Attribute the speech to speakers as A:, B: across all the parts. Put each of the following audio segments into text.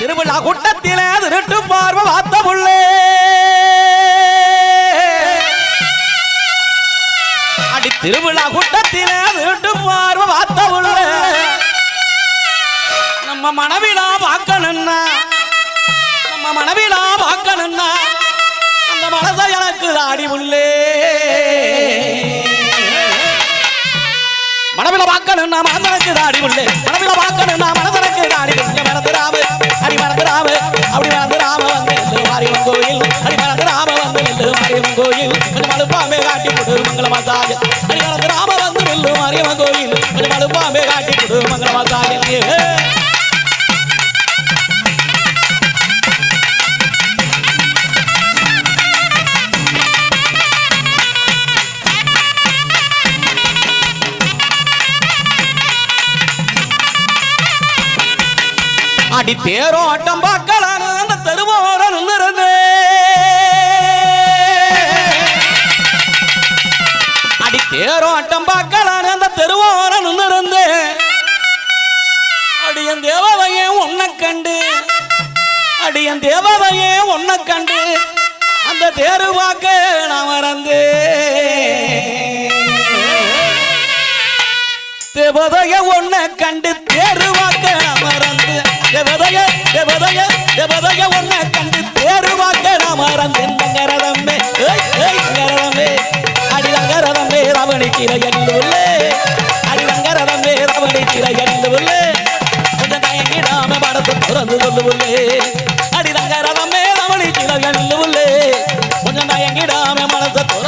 A: திருவிழா கூட்டத்திலே திருட்டு பார்வை பார்த்த புள்ளே. அடி திருவிழா கூட்டத்திலே திருட்டு பார்வை பார்த்த புள்ளே. நம்ம மனைவிலா பார்க்கணும்னா நம்ம மனைவிலா பார்க்கணும்னா அந்த மனசை எனக்கு தாடி உள்ளே மனவில பார்க்கணும்னா மனசனுக்கு தாடி உள்ளே மனவில பார்க்கணும்னா மனசனுக்கு தாடி உள்ளே மனது அடி அப்படி மறந்துடாம வந்து நெல்லு மாரியம்மன் கோயில். அடி மறந்துடாம வந்து நெல்லு மாரியம்மன் கோயில். கொஞ்சம் மழுப்பாமே காட்டி கொடு மங்கள மசாஜ் அடி மறந்துடாம வந்து நெல்லு மாரியம்மன் கோயில். கொஞ்சம் காட்டி கொடு அடி தேரோட்டம் அடியன் தேவதையே உன்னை கண்டு. அடியன் தேவதையே உன்னை கண்டு. அந்த தேரு பார்க்க நான் மறந்து. தேவதைய ஒன்ன கண்டு தேருவாக்க நான் மறந்து. தேவதைய தேவதைய தேவதைய ஒன்ன கண்டு தேருவாக்க நான் மறந்து. தங்கரதம்மே ஏய் ஏய் தங்கரதம்மே அடி தங்கரதம்மே ரவணிக்கிற எல்லோரும்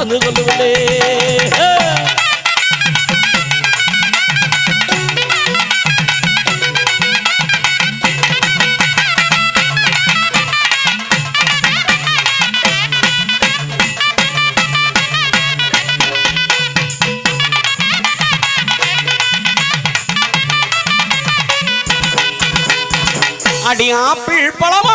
A: மனசை திறந்து அடி ஆப்பிள் பழமாட்ட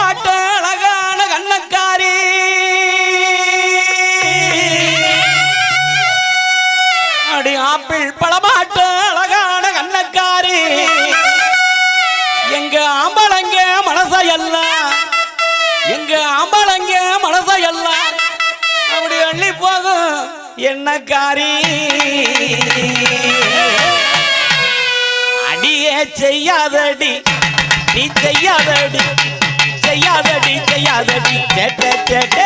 A: மனசையெல்லாம் எங்க ஆம்பளங்க எல்லாம் அப்படி அள்ளி போகும் என்ன காரி? அடியே செய்யாதடி நீ செய்யாதடி செய்யாதடி செய்யாதடி. சேட்ட சேட்ட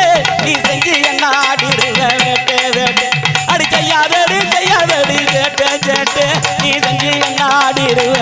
A: நீ செஞ்சு என்ன ஆடிடுவ வேட்ட வேட்ட. அடி செய்யாதடி செய்யாதடி சேட்ட சேட்ட நீ செஞ்சு என்ன ஆடிடுவ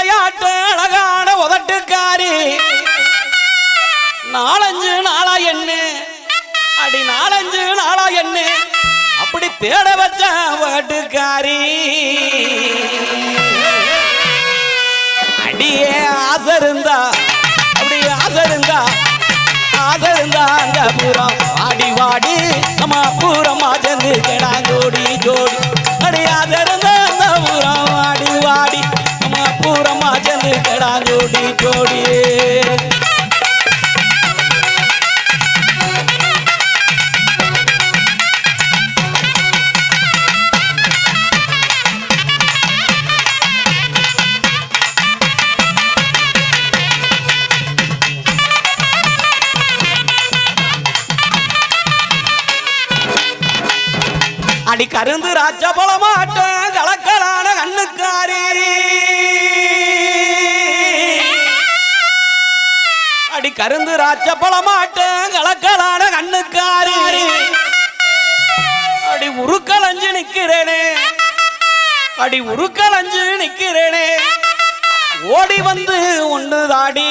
A: விளையாட்டு அழகான உதட்டுக்காரி. நாலஞ்சு நாளா என்ன அடி நாலஞ்சு நாளா என்ன அப்படி தேட வச்ச வட்டுக்காரி அடியே ஆசை இருந்தா அப்படி ஆசை இருந்தா ஆசை இருந்தா அங்க பூரம். ஆடி வாடி நம்ம பூரமா சேர்ந்து கேடாங்கோடி ஜோடி அடி ஆசை நம்ம சேர்ந்து கிடாங்கோடி ஜோடி அடி கருந்து ராஜ பழமாட்ட கலக்கலான கண்ணுக்காரி. அடி கருந்து ராஜ பழமாட்ட கலக்கலான கண்ணுக்காரி. அடி உருக்கலஞ்சு நிக்கிறேனே. அடி உருக்கலஞ்சு நிக்கிறேனே. ஓடி வந்து ஒன்று தாடி.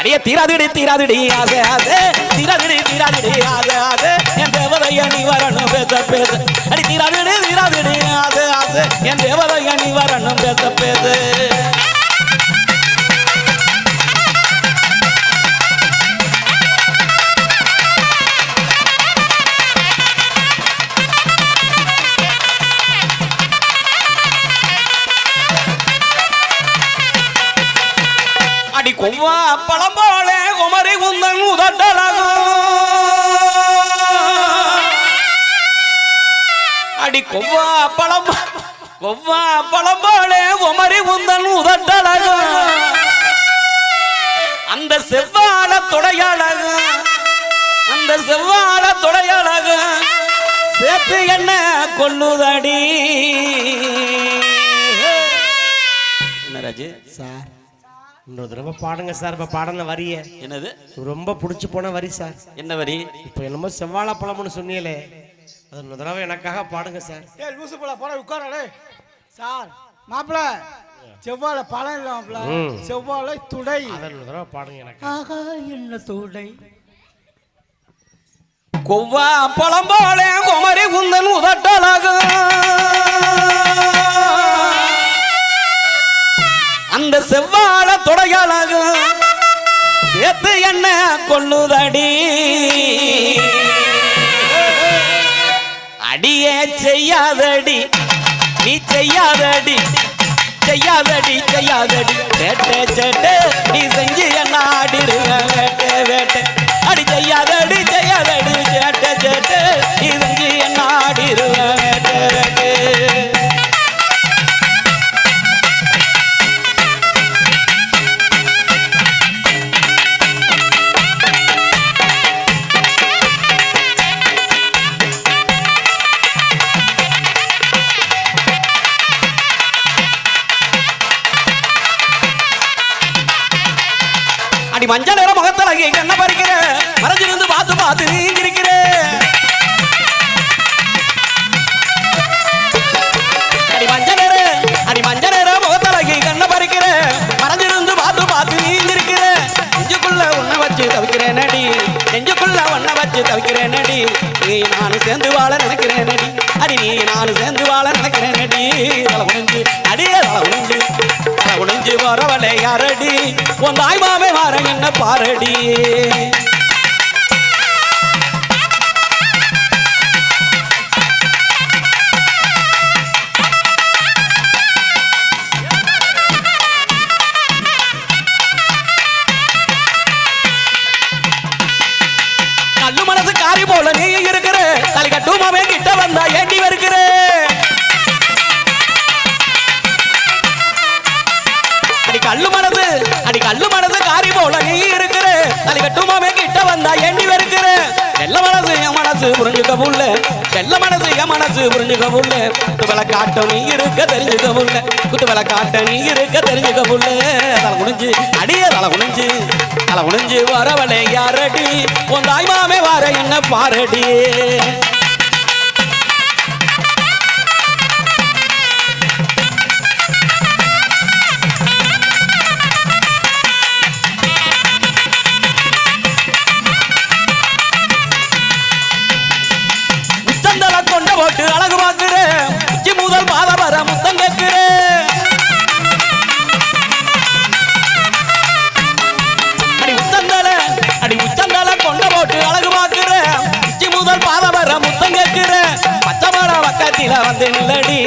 A: அடியே தீராதிடி தீராதிடி ஆசை ஆசை தீராதிடி தீராதிடி ஆசை ஆசை என் தேவதைய நீ வரணும் பேச பேச. அடி தீராதிடி தீராதிடி ஆசை ஆசை என் தேவதைய நீ வரணும் பேச பேச. அடி கொவ்வா பழம் போல குமரி குந்தன் உதட்டழகும் அடி கொவ்வா பழம் கொவ்வா பழம் போல குமரி குந்தன் உதட்டழகும் அந்த செவ்வாழ தொடையழகு. அந்த செவ்வாழ தொடையழகு. சேர்த்து என்ன கொள்ளுதடி என்ன ராஜு?
B: சார். இன்னொரு தடவை பாடுங்க சார் இப்போ பாடின வரிய.
A: என்னது?
B: ரொம்ப பிடிச்சி போன வரி சார்.
A: என்ன வரி?
B: இப்போ என்னமோ செவ்வாழை பழம்னு சொன்னீங்களே. அது இன்னொரு தடவை எனக்காக பாடுங்க சார்.
C: ஏய் லூசு போல போட உட்காரடே சார் மாப்பிள செவ்வாழை பழம் இல்ல மாப்பிள. செவ்வாழை துடை.
B: அதை இன்னொரு தடவை பாடுங்க எனக்கு.
C: ஆகா என்ன துடை.
A: கொவ்வா பழம் போல குமரி குந்தன் உதட்டழகு அந்த செவ்வாழ தொடையாளாக சேர்த்து என்ன கொள்ளுதடி? அடியே செய்யாதடி நீ செய்யாதடி செய்யாதடி செய்யாதடி. வேட்டை சேட்டை நீ செஞ்சு என்ன ஆடிடுங்க வேட்டை வேட்டை. அடி செய்யாதடி செய்யாதடி. சேட்டை சேட்டை நீ செஞ்சு என்ன ஆடிடுங்க வேட்டை வேட்டை. மஞ்சள் நிற முகத்துல என்ன பறிக்கிற? மறைஞ்சிருந்து பார்த்து பார்த்து நீ அடி மஞ்சள் நிற அடி மஞ்சள் நிற முகத்துல கண்ண பறிக்கிற? மறைஞ்சிருந்து பார்த்து பார்த்து நீ நெஞ்சுக்குள்ள உன்னை வச்சு தவிக்கிறேன் நடி நெஞ்சுக்குள்ள உன்னை வச்சு தவிக்கிறேன் நடி நீ நானும் சேர்ந்து வாழ நினைக்க பாரடி. என் மனசு புரிஞ்சுக்க புள்ள காட்ட நீ இருக்க தெரிஞ்சுக்க புள்ள குத்து காட்ட நீ இருக்க தெரிஞ்சுக்க புள்ள தலை குடிஞ்சு அடியே தலை குடிஞ்சு தலை குடிஞ்சு வரவளை யாரடி? உன் தாய்மாமே வர என்ன பாரடி வந்து நில்லடி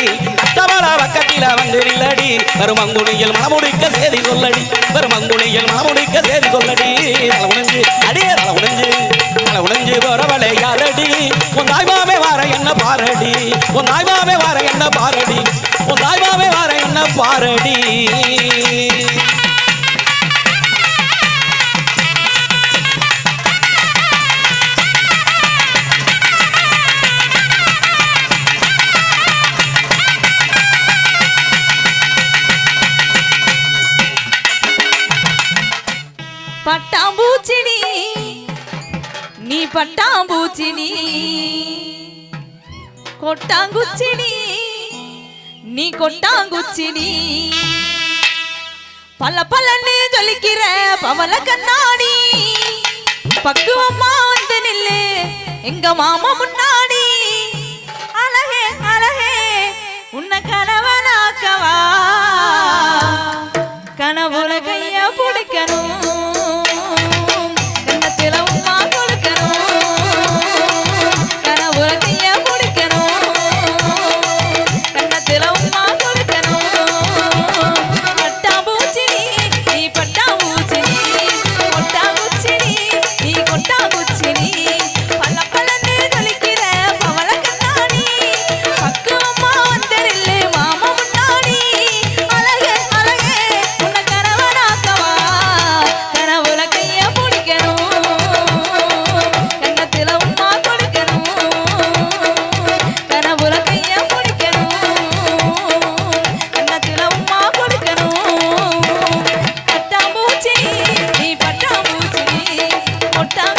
A: பச்சமட பக்கத்தில வந்து நில்லடி. பெருமங்குடியில் மனமுடிக்க சேதி சொல்லடி பெருமங்குடியில் மனமுடிக்க சேதி சொல்லடி. தலை உணஞ்சு அடியே தலை உணஞ்சு தலை உணஞ்சு வரவளை யாரடி? உன் தாய்மாமே வார என்ன பாரடி? உன் தாய்மாமே வார என்ன பாரடி? உன் தாய்மாமே வார என்ன பாரடி?
D: பட்டா பட்டாம்பூச்சினி. கொட்டாங்குச்சினி. நீ கொட்டாங்குச்சினி. பல பலன்னு ஜொலிக்கிற பவல கண்ணாடி. பக்குவமா வந்து நில்லு எங்க மாமா முன்னாடி. Então...